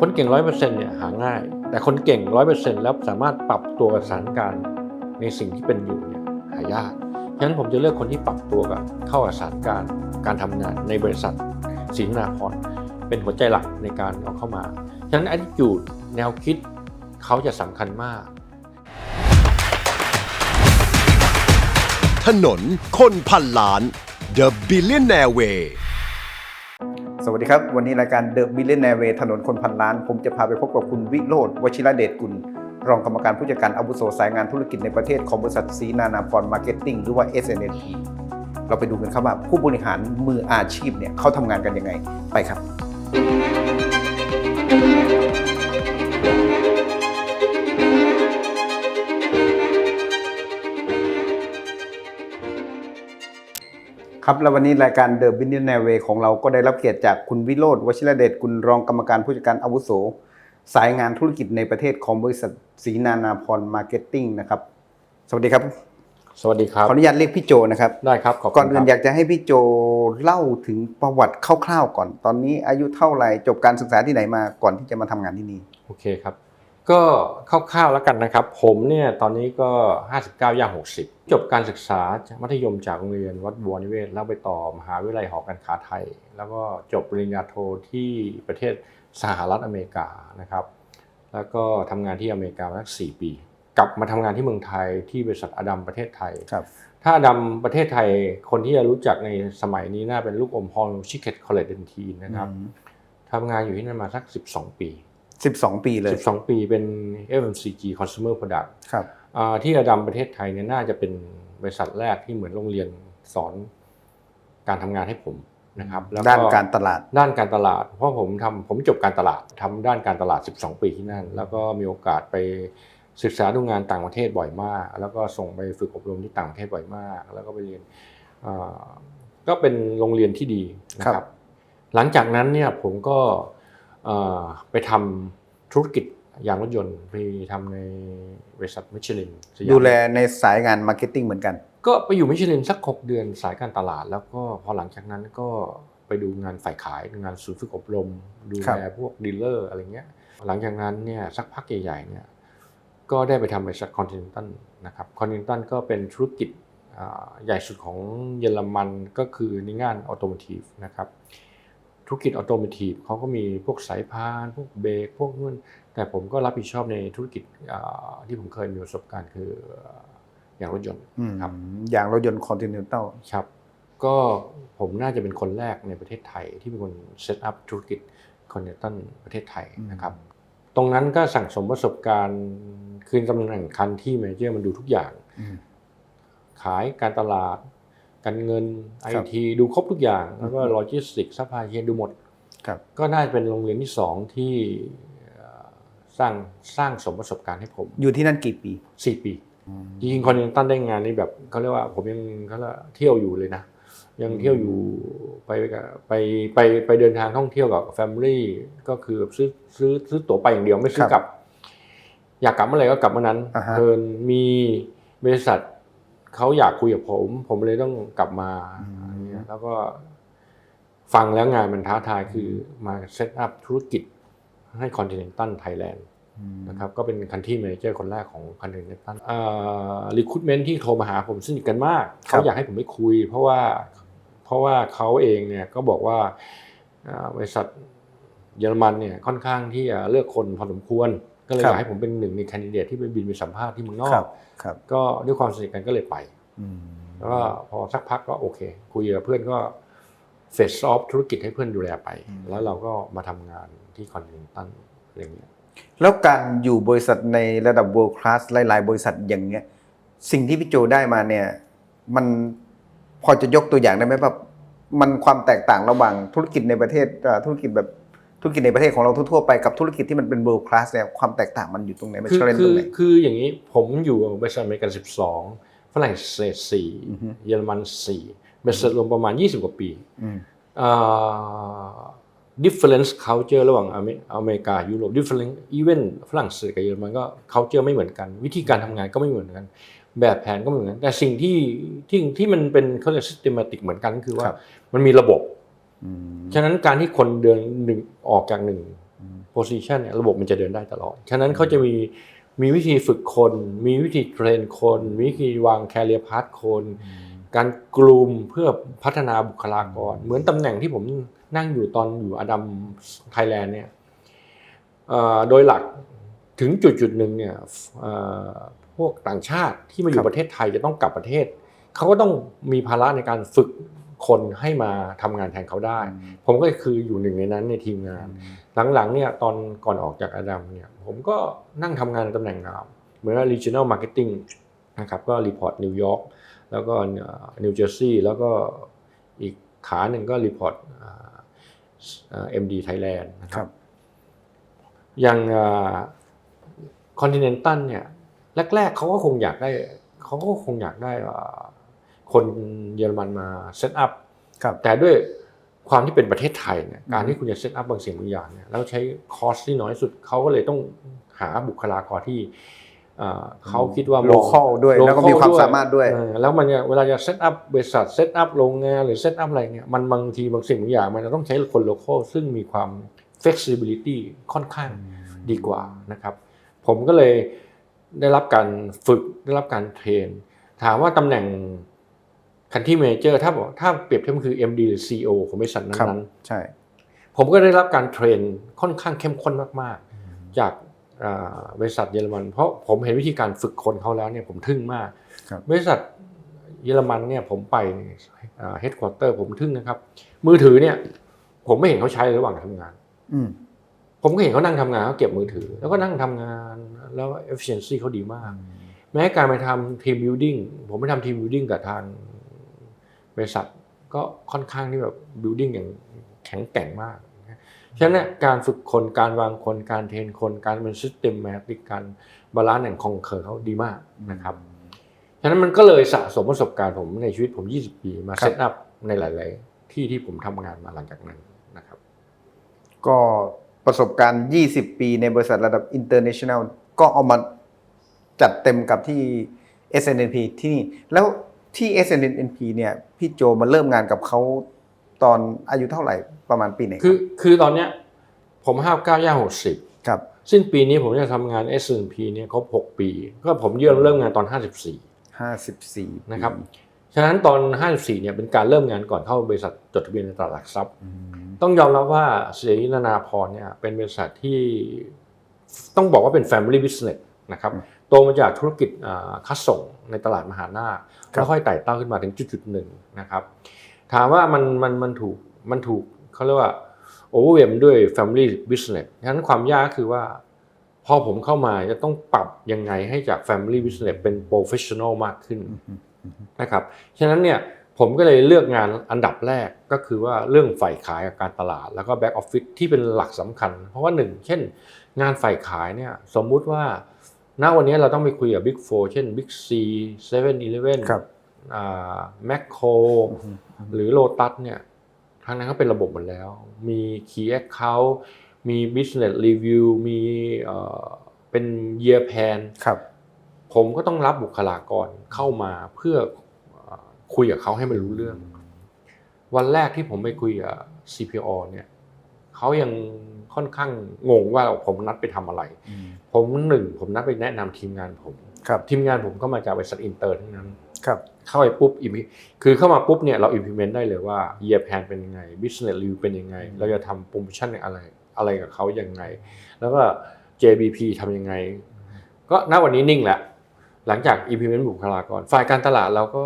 คนเก่งร้อยเปอร์เซ็นต์เนี่ยหาง่าย แต่คนเก่งร้อยเปอร์เซ็นต์แล้วสามารถปรับตัวกับสถานการณ์ในสิ่งที่เป็นอยู่เนี่ยหายากฉะนั้นผมจะเลือกคนที่ปรับตัวกับเข้ากับสถานการณ์การทำงานในบริษัทศรีนาพรเป็นหัวใจหลักในการเอาเข้ามา ฉะนั้น attitude แนวคิดเขาจะสำคัญมาก ถนนคนพันล้าน The Billionaire Way สวัสดีครับ วันนี้รายการ The Billionaire Way ถนนคนพันล้าน ผมจะพาไปพบกับคุณวิโรธวชิระเดชกุล รองกรรมการผู้จัดการอาวุโสสายงานธุรกิจในประเทศของบริษัทซีนานาพรมาร์เก็ตติ้งหรือว่า SNP เราไปดูกันครับว่าผู้บริหารมืออาชีพเนี่ยเขาทำงานกันยังไงไปครับ ครับแล้ววันนี้รายการ The Billionaire Way ของเราก็ได้รับเกียรติจากคุณวิโรธวชิระเดชกุลรองกรรมการผู้จัดการอาวุโส สายงานธุรกิจในประเทศของบริษัทศรีนานาพรมาร์เก็ตติ้งนะครับ สวัสดีครับ สวัสดีครับ ขออนุญาตเรียกพี่โจนะครับ ได้ครับขอบคุณก่อนอื่นครับอยากจะให้พี่โจเล่าถึงประวัติคร่าวๆก่อน ตอนนี้อายุเท่าไหร่จบการศึกษาที่ไหนมาก่อนที่จะมาทำงานที่นี่ โอเคครับ ก็คร่าวๆแล้วกันนะครับ ผมเนี่ยตอนนี้ก็ 59ย่าง60 จบการศึกษามัธยมจากโรงเรียนวัดบัวนิเวศ แล้วไปต่อมหาวิทยาลัยหอการค้าไทย แล้วก็จบปริญญาโทที่ประเทศสหรัฐอเมริกานะครับ แล้วก็ทำงานที่อเมริกามาสัก4ปี กลับมาทำงานที่เมืองไทยที่บริษัทอดัมประเทศไทยครับถ้าอดัมประเทศไทยคนที่จะรู้จักในสมัยนี้น่าเป็นลูกอมพอลชิคเก็ตคอลเลจเดนทีนะครับทำงานอยู่ที่นั่นมาสัก 12 ปี สิบสองปีเลย 12 ปีเป็น FMCG Consumer Product ครับอ่าที่อดัมประเทศไทยเนี่ยน่าจะเป็นบริษัทแรกที่เหมือนโรงเรียนสอนการทำงานให้ผมนะครับแล้วด้านการตลาดด้านการตลาด เพราะผมทำผมจบการตลาดทำด้านการตลาด 12 ปีที่นั่น แล้วก็มีโอกาสไปศึกษาดูงานต่างประเทศบ่อยมาก แล้วก็ส่งไปฝึกอบรมที่ต่างประเทศบ่อยมาก แล้วก็ไปเรียนอ่าก็เป็นโรงเรียนที่ดีนะคครัรับบหลังจากนั้นเนี่ยผมก็เอ่อ ไปทำธุรกิจยางรถยนต์ไปทำในบริษัทมิชลินสยามดูแลในสายงานมาร์เก็ตติ้งเหมือนกัน ก็ไปอยู่มิชลินสัก 6 เดือนสายการตลาด แล้วก็พอหลังจากนั้นก็ไปดูงานฝ่ายขายงานศูนย์ฝึกอบรม ดูครับแลพวกดีลเลอร์อะไรเงี้ยหลังจากนั้นเนี่ยสักพักใหญ่ๆเนี่ยก็ได้ไปทำบริษัทคอนติเนนตัลนะครับคอนติเนนตัลก็เป็นธุรกิจอ่าใหญ่สุดของเยอรมันก็คือในงานออโต o t ทีฟนะครับ ธุรกิจออโต o t ทีฟเขาก็มีพวกสายพานพวกเบรกพวกนู่นแต่ผมก็รับผิดชอบในธุรกิจอ่าที่ผมเคยมีประสบการณ์คืออย่างรถยนต์อืมครับอย่างรถยนต์คอนติเนนตัลครับ ก็ผมน่าจะเป็นคนแรกในประเทศไทยที่เป็นคนเซตอัพธุรกิจคอนเนตันประเทศไทยนะครับ ตรงนั้นก็สั่งสมประสบการณ์คืนตำแหน่งคันที่ m ม n เจอร์มันดูทุกอย่าง ขายการตลาด การเงินไอครับทีดูครบทุกอย่าง แล้วก็โลจิสติกส์ซัพพลายเชนดูหมดครับก็น่าจะเป็นโรงเรียนที่สองที่เอ่อสร้างสร้างสมประสบการณ์ให้ผม อยู่ที่นั่นกี่ปีสี่ปีจริงๆคอนเนตันได้งานนี่แบบเขาเรียกว่าผมยังเขาเรียกว่าเที่ยวอยู่เลยนะ ยังเที่ยวอยู่ไปกับไปไปไปเดินทางท่องเที่ยวกับแฟมิลี่ก็คือแบบซื้อซื้อซื้อตั๋วไปอย่างเดียวไม่ซื้อกลับ อยากกลับเมื่อไหร่ก็กลับเมื่อนั้นอ่าฮะเพิ่นมีบริษัท เขาอยากคุยกับผม ผมเลยต้องกลับมาอะไรเงี้ยแล้วก็ฟังแล้วงานมันท้าทายคือมาเซตอัพธุรกิจให้คอนติเนนตัลไทยแลนด์นะครับก็เป็นคันที่ m ม n เจอร์คนแรกของคันเนตันอ่ารีคูดเมนที่โทรมาหาผมสนิทกันมากครับเขาอยากให้ผมไปคุย เพราะว่าเพราะว่าเขาเองเนี่ยก็บอกว่าอ่าบริษัทเยอรมันเนี่ยค่อนข้างที่จะเลือกคนพอสมควร ก็เลยอยากให้ผมเป็นหนึ่งในแคนดิเดตที่ไปบินไปสัมภาษณ์ที่เมืองนอครักบครับก็ด้วยความสนิทกันก็เลยไปอืมแล้วก็พอสักพักก็โอเค คุยกับเพื่อนก็เฟสออฟธุรกิจให้เพื่อนดูแลไป แล้วเราก็มาทำงานที่คอนติเนตันอะไรอย่างเงี้ยแล้วการอยู่บริษัทในระดับ world class หลาย ๆ บริษัทอย่างเนี้ย สิ่งที่พี่โจได้มาเนี่ย มันพอจะยกตัวอย่างได้ไหมว่ามันความแตกต่างระหว่างธุรกิจในประเทศเอ่อธุรกิจแบบ ธุรกิจในประเทศของเราทั่วๆไปกับธุรกิจที่มันเป็น world class เนี่ยความแตกต่างมันอยู่ตรงไหนมันคือเชลนตคืรงอไหนคืออย่างนี้ผมอยู่บริษัทอเมริกัน 12 ฝรั่งเศสอือฮึ4เยอรมัน4บริษัทรวมประมาณ 20 กว่าปีอืมอ่า difference culture ระหว่างอเมอเมริกายุโรป difference even ฝรั่งเศสกับเยอรมันก็ culture ไม่เหมือนกัน วิธีการทำงานก็ไม่เหมือนกัน แบบแผนก็ไม่เหมือนกันแต่สิ่งที่ที่ที่มันเป็นเขาเรียก systematic เหมือนกันก็คือว่าครับมันมีระบบอืม ฉะนั้นการที่คนเดินหนึ่งออกจากหนึ่ง position เนี่ยระบบมันจะเดินได้ตลอด ฉะนั้นเขาจะมีมีวิธีฝึกคน มีวิธีเทรนคน มีวิธีวางแคเรียพาร์ทคน การกลุ่มเพื่อพัฒนาบุคลากร เหมือนตำแหน่งที่ผมนั่งอยู่ตอนอยู่อดัมไทยแลนด์เนี่ยเอ่อโดยหลักถึงจุดจุดๆหนึ่งเนี่ยเอ่อพวกต่างชาติที่มาอครัยู่บประเทศไทยจะต้องกลับประเทศ เขาก็ต้องมีภาระในการฝึก คนให้มาทำงานแทนเขาได้ ผมก็คืออยู่หนึ่งในนั้นในทีมงาน หลังๆเนี่ยตอนก่อนออกจากอดัมเนี่ยผมก็นั่งทำงานในตำแหน่งงามเหมือนว่า regional marketing นะครับก็รีพอร์ตนิวยอร์กแล้วก็นิวเจอร์ซีย์แล้วก็อีกขาหนึ่งก็รีพอร์ตเอ็มดีไทยแลนด์นะคครัรับบอย่างคอนติเนนตัลเนี่ยแรกๆเขาก็คงอยากได้เขาก็คงอยากได้อ่า คนเยอรมันมาเซตอัพครับแต่ด้วยความที่เป็นประเทศไทยเนี่ยอืมการที่คุณจะเซตอัพบางสิ่งบางอย่างเนี่ยแล้วใช้คอสที่น้อยสุดเขาก็เลยต้องหาบุคลากรที่เอ่อเขาคิดว่ามโลองคอลด้วยแล้วก็มีความสามารถด้วยเออแล้วมันเนี่ยเวลาจะเซตอัพบริษัทเซตอัพโรงงานหรือเซตอัพอะไรเนี่ยมันบางทีบางสิ่งบางอย่าง มันจะต้องใช้คนโลคอลซึ่งมีความ flexibility ค่อนข้างดีกว่านะครับ ผมก็เลยได้รับการฝึกได้รับการเทรน ถามว่าตำแหน่ง คันที่ manager ถ้าบอกถ้าเปรียบเทียบมันคือ MD หรือ CEO ของบริษัทครับนั้นใช่ๆผมก็ได้รับการเทรนค่อนข้างเข้มข้นมากๆ จากอ่าบริษัทเยอรมัน เพราะผมเห็นวิธีการฝึกคนเขาแล้วเนี่ยผมทึ่งมากครับบริษัทเยอรมันเนี่ยผมไปเฮดค q u เตอร์ผมทึ่งนะครับ มือถือเนี่ย ผมไม่เห็นเขาใช้ระหว่างทำงานอืมผมก็เห็นเขานั่งทำงานเขาเก็บมือถือ แล้วก็นั่งทำงานแล้ว efficiency เขาดีมาก แม้การไปทำทีม building ผมไปทำทีม building กับทาง บริษัทก็ค่อนข้างที่แบบ building อย่างแข็งแกร่งมากนะฉะนั้นเนี่ยการฝึกคนการวางคนการเทรนคนการเป็น systematic การบาลานซ์แห่งคองเคอร์เขาดีมากนะครับฉะนั้นมันก็เลยสะสมประสบการณ์ผมในชีวิตผม 20 ปีมาครับเซตอัพในหลาย ๆ ที่ที่ผมทำงานมาหลังจากนั้นนะครับ ก็ประสบการณ์ 20 ปีในบริษัทระดับ international ก็เอามาจัดเต็มกับที่ SNNP ที่นี่แล้ว ที่ SNNP เนี่ยพี่โจมาเริ่มงานกับเขาตอนอายุเท่าไหร่ประมาณปีไหนคือคือตอนเนี้ยผมห้าเก้าย่างหกสิบครับ สิ้นปีนี้ผมจะทำงาน S&P เนี่ยครบ6ปี ก็ผมเริ่มเริ่มงานตอน54 54นะครับฉะนั้นตอน 54 เนี่ยเป็นการเริ่มงานก่อนเข้าบริษัทจดทะเบียนในตลาดหลักทรัพย์อืมต้องยอมรับว่าเสียนานาพรเนี่ยเป็นบริษัทที่ต้องบอกว่าเป็น Family Business นะครับ โตมาจากธุรกิจอ่าค้าส่งในตลาดมหานาคแล้วค่อยไต่เต้าขึ้นมาถึงจุดๆหนึ่งนะครับ ถามว่ามันมันมันถูกมันถูกเขาเรียกว่าโอเวอร์เวมด้วย Family Business ฉะนั้นความยากก็คือว่า พอผมเข้ามาจะต้องปรับยังไงให้จาก Family Business เป็น Professional มากขึ้นนะครับ ฉะนั้นเนี่ยผมก็เลยเลือกงานอันดับแรกก็คือว่าเรื่องฝ่ายขายกับการตลาด แล้วก็แบ็กออฟฟิศที่เป็นหลักสำคัญ เพราะว่าหนึ่งเช่น งานฝ่ายขายเนี่ยสมมุติว่า ณวันนี้เราต้องไปคุยกับ Big 4 เช่น Big C 7-Eleven ครับแมคโครหรือโลตัสเนี่ยทางนั้นก็เป็นระบบหมดแล้ว มี Key Account มี Business Review มีเอ่อเป็น Year Plan ครับผมก็ต้องรับบุคลากรเข้ามาเพื่อเอ่อคุยกับเขาให้มันรู้เรื่อง วันแรกที่ผมไปคุยกับ CPO เนี่ยเขายัง ค่อนข้างงงว่าผมนัดไปทำอะไร ผมหนึ่งผมนัดไปแนะนำทีมงานผมครับทีมงานผมก็มาจากบริษัทอินเตอร์ทั้งนั้นครับเข้าไปปุ๊บ implement คือเข้ามาปุ๊บเนี่ยเรา implement ได้เลยว่า year plan เป็นยังไง business review เป็นยังไง เราจะทำโปรโมชั่นอะไรอะไรกับเขายังไง แล้วก็ JBP ทำยังไง ก็ณวันนี้นิ่งแล้วหลังจาก implement บุคลากร ฝ่ายการตลาดเราก็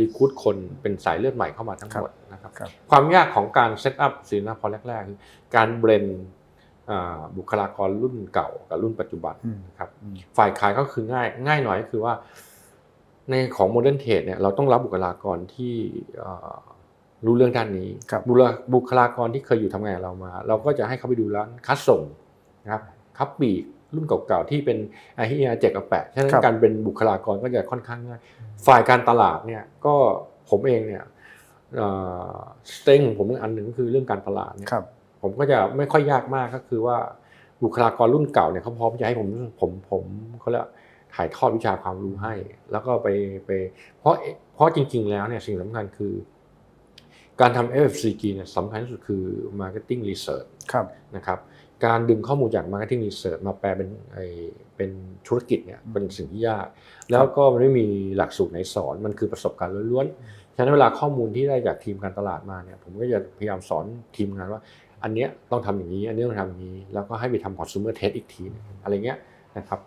รีคูดคนเป็นสายเลือดใหม่เข้ามาทั้งหมดนะครับครับความยากของการเซตอัพสินค้าพอแรกๆคือการเบรนบุคลากรรุ่นเก่ากับรุ่นปัจจุบันอืมนะครับอืมฝ่ายขายก็คือง่ายง่ายหน่อยก็คือว่า ในของโมเดิร์นเทรดเนี่ยเราต้องรับบุคลากรที่เอ่อรู้เรื่องด้านนี้ครับบุคลาบุคลากรที่เคยอยู่ทำงานกับเรามา เราก็จะให้เขาไปดูร้านคัดส่งนะครับคับปีก รุ่นเก่าๆที่เป็นไอเฮียเจ็ดกับแปดฉะนั้นครับการเป็นบุคลากรก็จะค่อนข้างง่ายฝ่ายการตลาดเนี่ยก็ผมเองเนี่ยสเต็งของผมอันหนึ่งก็คือเรื่องการตลาดเนี่ยครับผมก็จะไม่ค่อยยากมากก็คือว่าบุคลากรรุ่นเก่าเนี่ยเขาพร้อมจะให้ผมผมผมเขาเรียกว่าถ่ายทอดวิชาความรู้ให้ แล้วก็ไปไป เพราะเพราะจริง ๆ แล้วเนี่ยสิ่งสำคัญคือ การทำ FFCG เนี่ยสำคัญที่สุดคือ Marketing Research ครับนะครับ การดึงข้อมูลจาก Marketing Research มาแปลเป็นไอเป็นธุรกิจเนี่ยเป็นสิ่งที่ยาก แล้วก็มันไม่มีหลักสูตรไหนสอนมันคือประสบการณ์ล้วนๆฉะนั้นเวลาข้อมูลที่ได้จากทีมการตลาดมาเนี่ยผมก็จะพยายามสอนทีมงานว่า อันเนี้ยต้องทำอย่างนี้ อันนี้ต้องทำอย่างนี้ แล้วก็ให้ไปทำ consumer test อีกทีหนึ่งอะไรเงี้ยนะครับ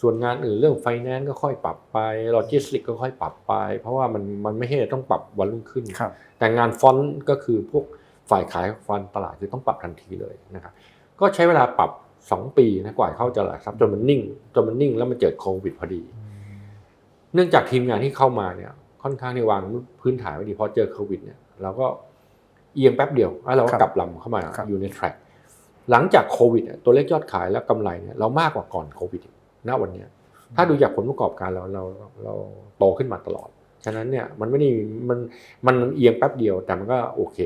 ส่วนงานอื่นเรื่อง finance ก็ค่อยปรับไป logistics ก็ค่อยปรับไป เพราะว่ามันมันไม่ใช่ต้องปรับวันรุ่งขึ้นครับแต่งานฟอนต์ก็คือพวกฝ่ายขายฟันตลาดคือต้องปรับทันทีเลยนะครับ ก็ใช้เวลาปรับ 2 ปีนะกว่าเข้าตลาดทรัพย์จนมันนิ่งจนมันนิ่งแล้วมันเกิดโควิดพอดี เนื่องจากทีมงานที่เข้ามาเนี่ยค่อนข้างที่วางพื้นฐานไว้ดีพอเจอโควิดเนี่ยเราก็เอียงแป๊บเดียวแล้วเราก็ครับกลับลำเข้ามาครับอยู่ในแทร็กหลังจากโควิดเนี่ยตัวเลขยอดขายและกำไรเนี่ยเรามากกว่าก่อนโควิดอีกณวันเนี้ยถ้าดูจากผลประกอบการเราเราเราโตขึ้นมาตลอด ฉะนั้นเนี่ยมันไม่ได้มันมันเอียงแป๊บเดียวแต่มันก็โอเค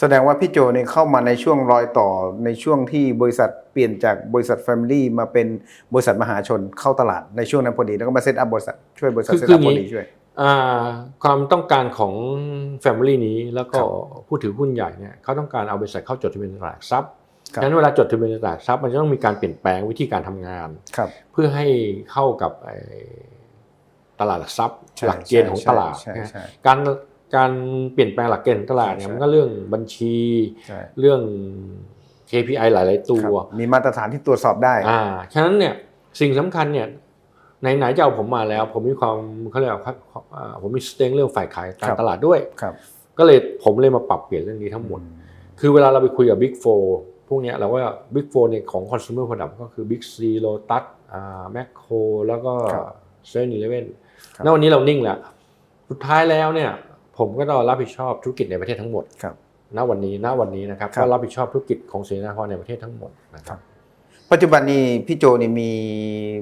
แสดงว่าพี่โจเนี่ยเข้ามาในช่วงรอยต่อในช่วงที่บริษัทเปลี่ยนจากบริษัท Family มาเป็นบริษัทมหาชนเข้าตลาดในช่วงนั้นพอดีแล้วก็มาเซตอัพบริษัทช่วยบริษัทคือเซตคืออัพอย่างพนี้อดีช่วยอ่าความต้องการของ Family นี้แล้วก็ครับผู้ถือหุ้นใหญ่เนี่ยเขาต้องการเอาบริษัทเข้าจดทะเบียนในตลาดหลักทรัพย์ครับฉะนั้นเวลาจดทะเบียนในตลาดหลักทรัพย์มันจะต้องมีการเปลี่ยนแปลงวิธีการทำงานครับเพื่อให้เข้ากับไอ้ตลาดหลักทรัพย์ใช่หลักเกณฑ์ของตลาดใช่นะใช่การ การเปลี่ยนแปลงหลักเกณฑ์ของตลาดเนี่ยใช่มันก็เรื่องบัญชีใช่เรื่อง KPI หลาย ๆ ตัวครับมีมาตรฐานที่ตรวจสอบได้ อ่า ฉะนั้นเนี่ยสิ่งสำคัญเนี่ยไหนๆจะเอาผมมาแล้ว ผมมีความเขาเรียกว่าครับอ่าผมมีสเต็งเรื่องฝ่ายขายการครับตลาดด้วยครับ ก็เลยผมเลยมาปรับเปลี่ยนเรื่องนี้ทั้งหมด คือเวลาเราไปคุยกับ Big 4พวกเนี้ยเราก็ Big 4เนี่ยของ consumer product ก็คือ Big C Lotus อ่า Macro แล้วก็ครับเซเว่นอีเลฟเว่นครับณวันนี้เรานิ่งแล้วสุดท้ายแล้วเนี่ย ผมก็ต้องรับผิดชอบธุรกิจในประเทศทั้งหมดครับณวันนี้ณวันนี้นะครับครับก็รับผิดชอบธุรกิจของเสนาพรในประเทศทั้งหมดนะครับปัจจุบันนี้พี่โจนี่มี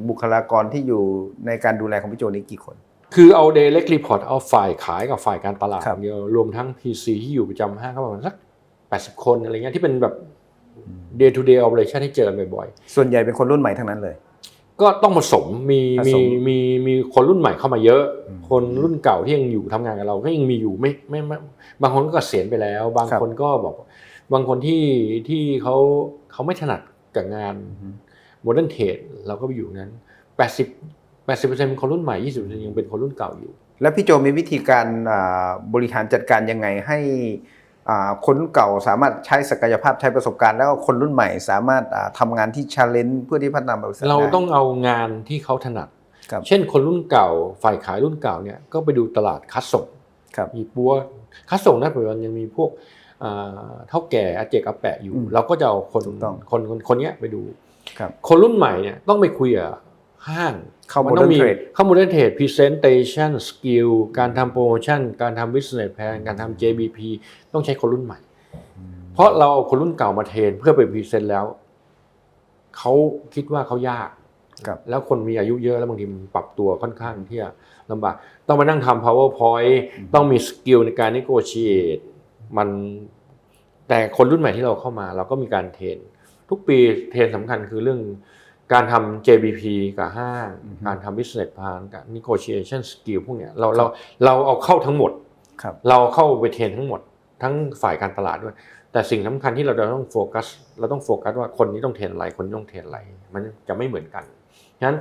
บุคลากรที่อยู่ในการดูแลของพี่โจนี่กี่คน คือเอา direct report เอาฝ่ายขายกับฝ่ายการตลาดครับเดียวรวมทั้ง PC ที่อยู่ประจำห้างก็ประมาณสัก 80 คนอะไรเงี้ยที่เป็นแบบ day to day operation ที่เจอกันบ่อยส่วนใหญ่เป็นคนรุ่นใหม่ทั้งนั้นเลยๆ ก็ต้องผสมมีผมีสมมีมีคนรุ่นใหม่เข้ามาเยอะอืมคนรุ่นเก่าที่ยังอยู่ทำงานกับเราก็ยังมีอยู่ไม่ไม่ไม่บางคนก็เกษียณไปแล้ว บางครับคนก็บอก บางคนที่ที่เขาเขาไม่ถนัดกับงานโมเดิร์นเทรดเราก็ไปอยู่นั้น80 80%เป็นคนรุ่นใหม่20%ยังเป็นคนรุ่นเก่าอยู่ แล้วพี่โจมีวิธีการอ่าบริหารจัดการยังไงให้อ่า คนรุ่นเก่าสามารถใช้ศักยภาพใช้ประสบการณ์ แล้วก็คนรุ่นใหม่สามารถอ่าทำงานที่ชาเลนจ์เพื่อที่พัฒนาบริษัทเราได้ต้องเอางานที่เขาถนัดครับเช่นคนรุ่นเก่า ฝ่ายขายรุ่นเก่าเนี่ยก็ไปดูตลาดคัดส่งครับมีปัวคัดส่งนะปัจจุบันยังมีพวกอ่าเท่าแก่อาเจกอาแปะอยู่อืมเราก็จะเอาคนถูกต้องคนคนคนเนี้ยไปดูครับคนรุ่นใหม่เนี่ยต้องไปคุยกับ ห้างเข้ามันต้องมี modern trade เข้า modern trade presentation skill การทำโปรโมชั่น การทำ business plan การทำ JBP ต้องใช้คนรุ่นใหม่ เพราะเราเอาคนรุ่นเก่ามาเทรนเพื่อไปพรีเซนต์แล้ว เขาคิดว่าเขายากครับแล้วคนมีอายุเยอะแล้วบางทีมันปรับตัวค่อนข้างที่จะลำบาก ต้องมานั่งทำ powerpoint ต้องมีสกิลในการ negotiate มันแต่คนรุ่นใหม่ที่เราเข้ามา เราก็มีการเทรนทุกปีเทรนสำคัญคือเรื่อง การทำ JBP กับห้างอือฮึการทำ business plan กับ negotiation skill พวกเนี้ยเราเราเราเอาเข้าทั้งหมดครับเราเข้าไปเทรนทั้งหมด ทั้งฝ่ายการตลาดด้วย แต่สิ่งสำคัญที่เราจะต้องโฟกัส เราต้องโฟกัสว่าคนนี้ต้องเทรนอะไร คนนี้ต้องเทรนอะไร มันจะไม่เหมือนกันฉะนั้น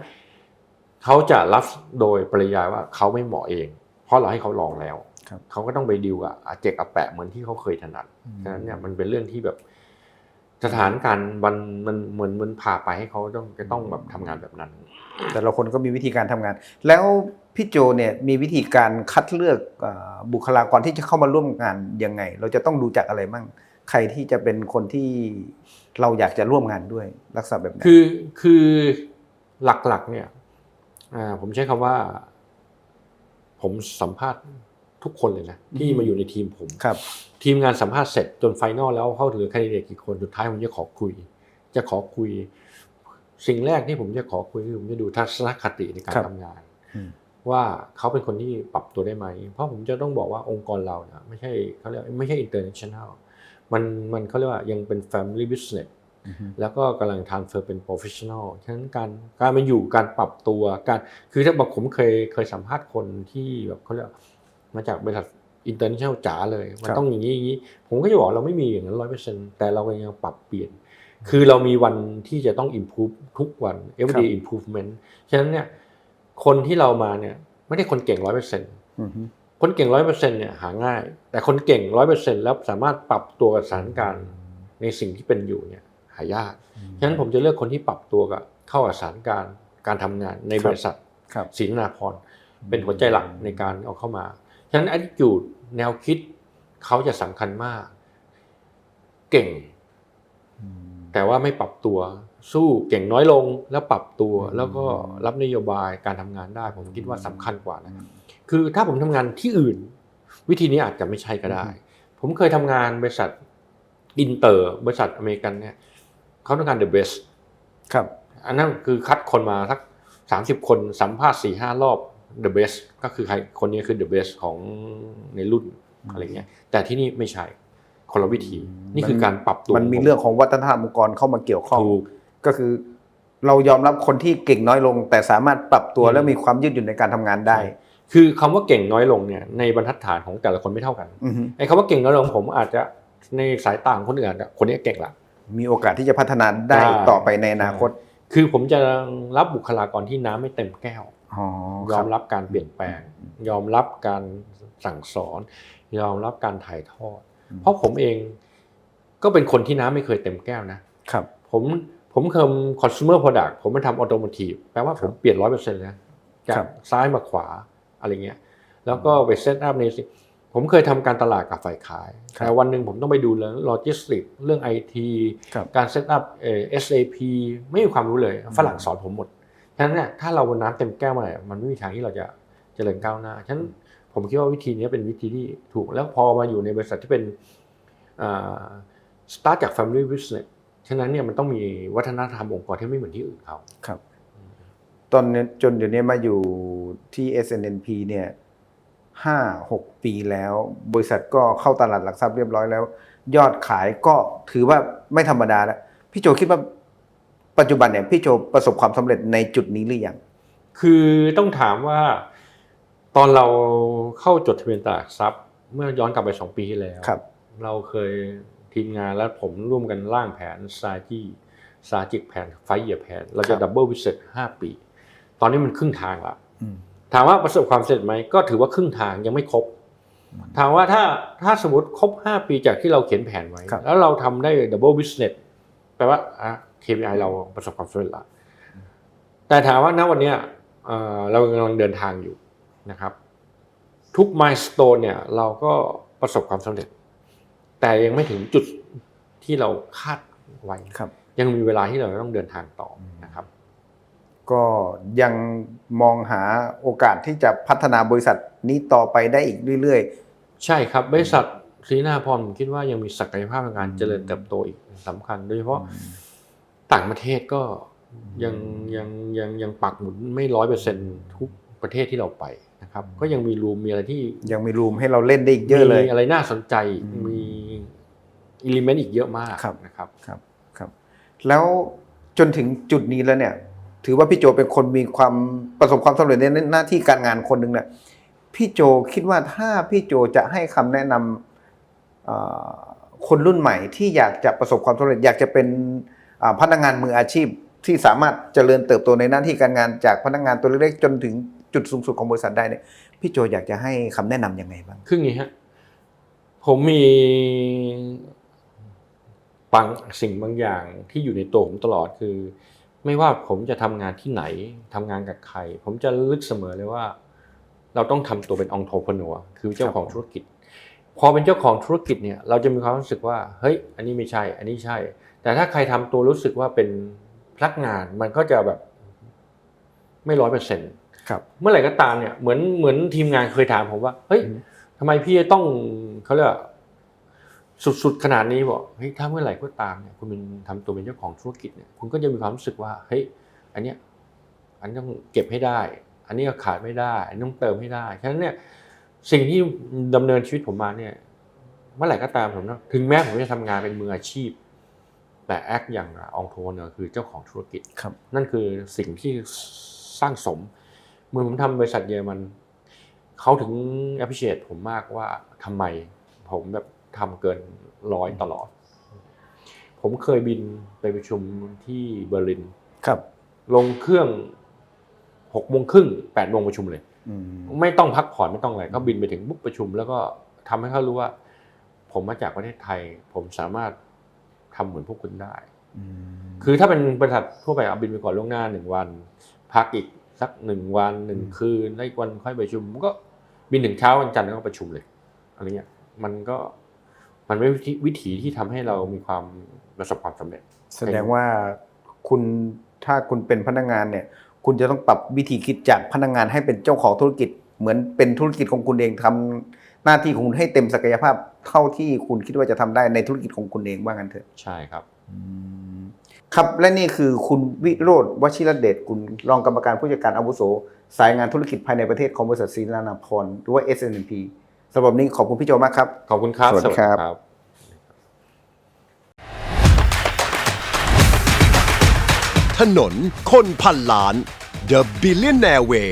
เขาจะรับโดยปริยายว่าเขาไม่เหมาะเอง เพราะเราให้เขาลองแล้วครับเขาก็ต้องไปดิวกับอาเจกอาแปะเหมือนที่เขาเคยถนัดฉะนั้นเนี่ยมันเป็นเรื่องที่แบบ สถานการณ์มันมันเหมือนมันพาไปให้เขาต้องจะต้องแบบทำงานแบบนั้น แต่ละคนก็มีวิธีการทำงาน แล้วพี่โจเนี่ยมีวิธีการคัดเลือกอ่าบุคลากรที่จะเข้ามาร่วมงานยังไง เราจะต้องดูจากอะไรมั่งใครที่จะเป็นคนที่เราอยากจะร่วมงานด้วยลักษณะแบบไหนคือคือหลักๆเนี่ยอ่าผมใช้คำว่า ผมสัมภาษณ์ทุกคนเลยนะที่มาอยู่ในทีมผมครับ ทีมงานสัมภาษณ์เสร็จจนไฟนอลแล้วเข้าถึงแคนดิเดตกี่คนสุดท้ายผมจะขอคุย จะขอคุย สิ่งแรกที่ผมจะขอคุยคือผมจะดูทัศนคติในการครับทำงานอืมว่าเขาเป็นคนที่ปรับตัวได้ไหม เพราะผมจะต้องบอกว่าองค์กรเราเนี่ยไม่ใช่เขาเรียกไม่ใช่ international มันมันเขาเรียกว่ายังเป็น family business อือฮึแล้วก็กำลัง transfer เป็น professional ฉะนั้นการการมาอยู่การปรับตัวการคือถ้าบอกผมเคยเคยสัมภาษณ์คนที่แบบเขาเรียกมาจากบริษัท international จ๋าเลย มันครับต้องอย่างนี้อย่างนี้ผมก็จะบอกเราไม่มีอย่างนั้นร้อยเปอร์เซ็นต์แต่เราก็ยังปรับเปลี่ยน คือเรามีวันที่จะต้อง improve ทุกวัน everyday ครับ improvement ฉะนั้นเนี่ยคนที่เรามาเนี่ยไม่ได้คนเก่งร้อยเปอร์เซ็นต์อือฮึคนเก่งร้อยเปอร์เซ็นต์เนี่ยหาง่าย แต่คนเก่งร้อยเปอร์เซ็นต์แล้วสามารถปรับตัวกับสถานการณ์ในสิ่งที่เป็นอยู่เนี่ยหายาก ฉะนั้นผมจะเลือกคนที่ปรับตัวกับเข้ากับสถานการณ์การทำงานในบริษัทครับศรีนาพรเป็นหัวใจหลักในการเอาเข้ามา ฉะนั้น attitude แนวคิดเขาจะสำคัญมาก เก่ง แต่ว่าไม่ปรับตัว สู้เก่งน้อยลงแล้วปรับตัว แล้วก็รับนโยบายการทำงานได้ ผมคิดว่าสำคัญกว่านะครับคือถ้าผมทำงานที่อื่น วิธีนี้อาจจะไม่ใช่ก็ได้ ผมเคยทำงานบริษัทอินเตอร์ บริษัทอเมริกันเนี่ยเขาต้องการ the best ครับ อันนั้นคือคัดคนมาสักสามสิบคนสัมภาษณ์สี่ห้ารอบ the best ก็คือใครคนนี้คือ the best ของในรุ่นอะไรเงี้ย แต่ที่นี่ไม่ใช่คนละวิธี นี่คือการปรับตัว มันมีเรื่องของวัฒนธรรมองค์กรเข้ามาเกี่ยวข้องถูกก็คือ เรายอมรับคนที่เก่งน้อยลง แต่สามารถปรับตัวอืมและมีความยืดหยุ่นในการทำงานได้ คือคำว่าเก่งน้อยลงเนี่ยในบรรทัดฐานของแต่ละคนไม่เท่ากันอือฮึไอ้คำว่าเก่งน้อยลงผมอาจจะในสายตาของคนอื่นอาจจะคนนี้เก่งละมีโอกาสที่จะพัฒนาได้ใช่ต่อไปในอนาคต คือผมจะรับบุคลากรที่น้ำไม่เต็มแก้วอ๋อ ยอมรับการเปลี่ยนแปลง ยอมรับการสั่งสอน ยอมรับการถ่ายทอด เพราะผมเองก็เป็นคนที่น้ำไม่เคยเต็มแก้วนะครับ ผมผมเคย consumer product ผมมาทำ automotive แปลว่าผมเปลี่ยนร้อยเปอร์เซ็นต์เลยนะจาครักบซ้ายมาขวาอะไรเงี้ย แล้วก็ไปเซตอัพในสิ่งผมเคยทำการตลาดกับฝ่ายขาย แต่วันหนึ่งผมต้องไปดูเรื่องโลจิสติกเรื่องไอทีครับการเซตอัพเอ่อ SAP ไม่มีความรู้เลย ฝรั่งสอนผมหมด ฉะนั้นเนี่ยถ้าเราน้ำเต็มแก้วมาเนี่ยมันไม่มีทางที่เราจะเจริญก้าวหน้าฉะนั้นผมคิดว่าวิธีนี้เป็นวิธีที่ถูกแล้วพอมาอยู่ในบริษัทที่เป็นสตาร์ทจาก Family Business ฉะนั้นเนี่ยมันต้องมีวัฒนธรรมองค์กรที่ไม่เหมือนที่อื่นเขาครับ ตอนนี้จนเดี๋ยวนี้มาอยู่ที่ SNNP เนี่ยห้าหกปีแล้ว บริษัทก็เข้าตลาดหลักทรัพย์เรียบร้อยแล้ว ยอดขายก็ถือว่าไม่ธรรมดาแล้วพี่โจคิดว่า ปัจจุบันเนี่ยพี่โจประสบความสำเร็จในจุดนี้หรือยังคือต้องถามว่า ตอนเราเข้าจดทะเบียนตลาดหลักทรัพย์ เมื่อย้อนกลับไปสองปีที่แล้วครับเราเคยทีมงานและผมร่วมกันร่างแผนสาจีสาจิกแผนไฟเยียแผน เราครัจะบดับเบิลวิสิตห้าปี ตอนนี้มันครึ่งทางละอืมถามว่าประสบความสำเร็จไหมก็ถือว่าครึ่งทางยังไม่ครบถามว่าถ้าถ้าสมมติครบ 5 ปีจากที่เราเขียนแผนไว้ครับแล้วเราทำได้ดับเบิลบิสเนสแปลว่าอะ KPI เราประสบความสำเร็จละแต่ถามว่าณวันเนี้ยเอ่อเรากำลังเดินทางอยู่นะครับ ทุกมายส o n e เนี่ยเราก็ประสบความสำเร็จ แต่ยังไม่ถึงจุดที่เราคาดไว้ครับยังมีเวลาที่เราต้องเดินทางต่อนะครับ ก็ยังมองหาโอกาสที่จะพัฒนาบริษัทนี้ต่อไปได้อีกเรื่อยใช่ครับบริษัทซีนาพรผมคิดว่ายังมีศักยภาพในการเจริญเติบโตอีกสำคัญโดยเฉพาะ ต่างประเทศก็ยังยังยังยังปักหมุนไม่ร้อยเปอร์เซ็นทุกประเทศที่เราไปนะครับ ก็ยังมีรูมมีอะไรที่ๆยังมีรูมให้เราเล่นได้อีกเยอะเลยมีอะไรน่าสนใจอืมมีอิเลเมนต์อีกเยอะมากครับนะครับครับครับ แล้วจนถึงจุดนี้แล้วเนี่ย ถือว่าพี่โจเป็นคนมีความประสบความสำเร็จในหน้าที่การงานคนหนึ่งเนี่ยพี่โจคิดว่าถ้าพี่โจจะให้คำแนะนำเอ่อคนรุ่นใหม่ที่อยากจะประสบความสำเร็จอยากจะเป็นอ่า พนักงานมืออาชีพที่สามารถเจริญเติบโตในหน้าที่การงานจากพนักงานตัวเล็กๆจนถึงจุดสูงสุดของบริษัทได้เนี่ยพี่โจอยากจะให้คำแนะนำยังไงบ้างคืออย่างนี้ฮะผมมีบางสิ่งบางอย่างที่อยู่ในตัวผมตลอดคือ ไม่ว่าผมจะทำงานที่ไหนทำงานกับใคร ผมจะลึกเสมอเลยว่า เราต้องทำตัวเป็นองค์โทพนัวคือเจ้าของธุรกิจ พอเป็นเจ้าของธุรกิจเนี่ยเราจะมีความรู้สึกว่าเฮ้ยอันนี้ไม่ใช่ อันนี้ใช่ แต่ถ้าใครทำตัวรู้สึกว่าเป็นพนักงานมันก็จะแบบ ไม่ร้อยเปอร์เซ็นต์ครับเมื่อไหร่ก็ตามเนี่ยเหมือนเหมือนทีมงานเคยถามผมว่าเฮ้ยอืมทำไมพี่ต้องเขาเรียกว่าสุดๆขนาดนี้บอกเฮ้ยถ้าเมื่อไหร่ก็ตามเนี่ยคุณเป็นทำตัวเป็นเจ้าของธุรกิจเนี่ยคุณก็จะมีความรู้สึกว่าเฮ้ยอันเนี้ยอันนี้ต้องเก็บให้ได้ อันนี้ก็ขาดไม่ได้ อันนี้ต้องเติมให้ได้ฉะนั้นเนี่ยสิ่งที่ดำเนินชีวิตผมมาเนี่ย เมื่อไหร่ก็ตามผมนะถึงแม้ผมจะทำงานเป็นมืออาชีพ แต่แอคอย่างองโทเนี่ยคือเจ้าของธุรกิจครับนั่นคือสิ่งที่สร้างสม เมื่อผมทำบริษัทเยอรมันเขาถึง appreciate ผมมากว่าทำไมผมแบบทำเกินร้อยตลอดผผมเคยบินไปประชุมที่เบอร์ลินครับ ลงเครื่องหกโมงครึ่งแปดโมงประชุมเลยอืมไม่ต้องพักผ่อนไม่ต้องอะไรก็บินไปถึงปุ๊บประชุม แล้วก็ทำให้เขารู้ว่า ผมมาจากประเทศไทย ผมสามารถ ทำเหมือนพวกคุณได้คือถ้าเป็นบริษัททั่วไปเอาบินไปก่อนล่วงหน้าหนึ่งวัน พักอีกสักหนึ่งวันหนึ่งคืนแล้วอีกวันค่อยประชุมมันก็บินถึงเช้าวันจันทร์แล้วก็ประชุมเลยอะไรเงี้ยมันก็มันไม่วิธีวิถีที่ทำให้เรามีความประสบความสำเร็จ แสดงว่าคุณถ้าคุณเป็นพนักงานเนี่ย คุณจะต้องปรับวิธีคิดจากพนักงานให้เป็นเจ้าของธุรกิจ เหมือนเป็นธุรกิจของคุณเองทำ หน้าที่ของคุณให้เต็มศักยภาพเท่าที่คุณคิดว่าจะทำได้ในธุรกิจของคุณเองว่างั้นเถอะใช่ครับครับและนี่คือคุณวิโรธวชิรเดชกุลรองกรรมการผู้จัดการอาวุโส สายงานธุรกิจภายในประเทศของบริษัทศรีนานาพรหรือว่า SNP สำหรับวันนี้ขอบคุณพี่โจมากครับ ขอบคุณครับ สวัสดีครับครับถนนคนพันล้าน The Billionaire Way